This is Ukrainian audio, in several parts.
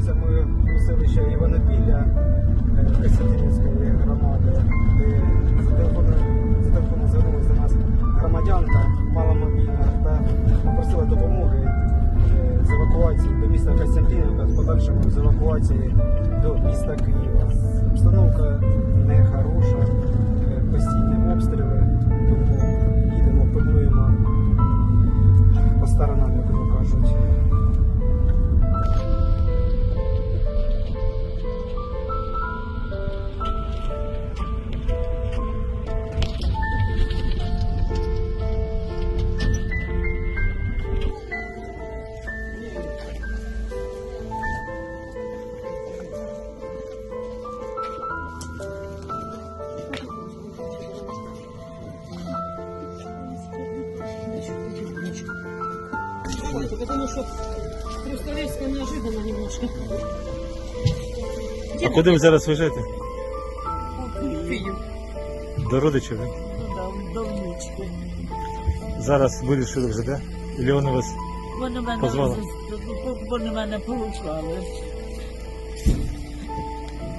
знаходимося ми у селищі Іванопілля Касятинської громади, де звернулася до нас громадянка мала мобільна та попросила допомоги е, з евакуації до міста Костянтинівка, з подальшого з евакуації до міста Києва. Обстановка закрыто, потому что Хрусталевская неожиданно немножко. А куди ви зараз виїжджаєте? До родичів? да? Ну да, до внучки. Зараз вирішили вже, да? Или вони вас Вони мене, Позвали? з- вони мене получали.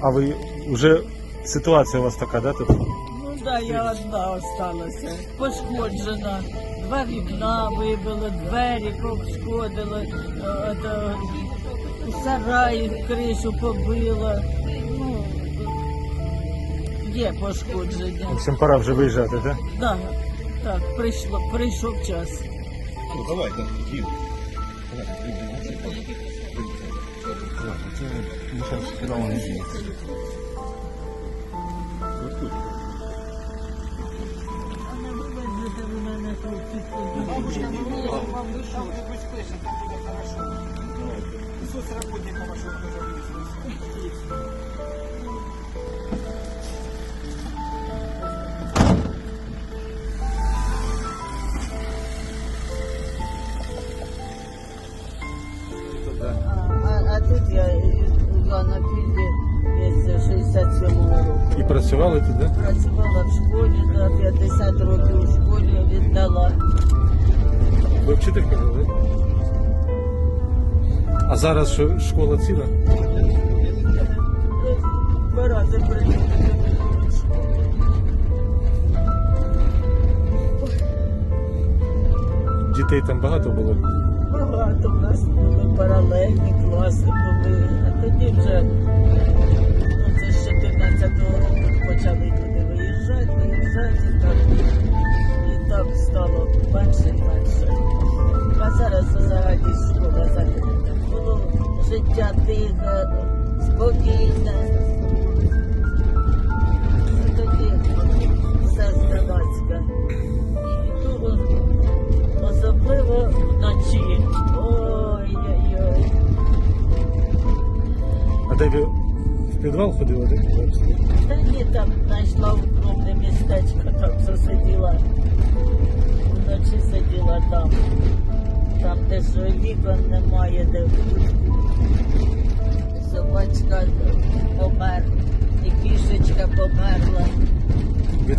А ви вже ситуація у вас така, да? Тут? Ну да, я одна осталася. Пошкоджена. Два вікна вибило, двері пошкодило, е, е, сарай кришу побило. Ну, є пошкодження. В общем, пора вже виїжджати, да? Да, так, прийшло, прийшов час. Ну давай, так, Дім. А під А, а тут я жила на пільді з 67-го року. І працювали тут, да? Працювала в школі, до Ви вчителька, були. А зараз що, школа ціла? Два рази приїхала. Дітей там багато було. Багато в нас були паралельні класи були, а тоді вже життя тихе, спокійне. А тоді все зненацька. І тут Особливо вночі. Ой-ой-ой. А де ви в підвал ходили, да? Та ні, там знайшла укромне містечко, там засиділа. Вночі сиділа там. Там, де ж вікон немає, де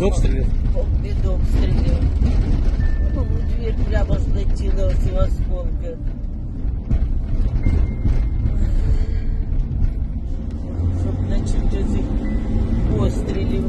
Від обстрілів? від обстрілів. Ну, у двір прямо злетіли оці осколки. Щоб не чути цих пострілів.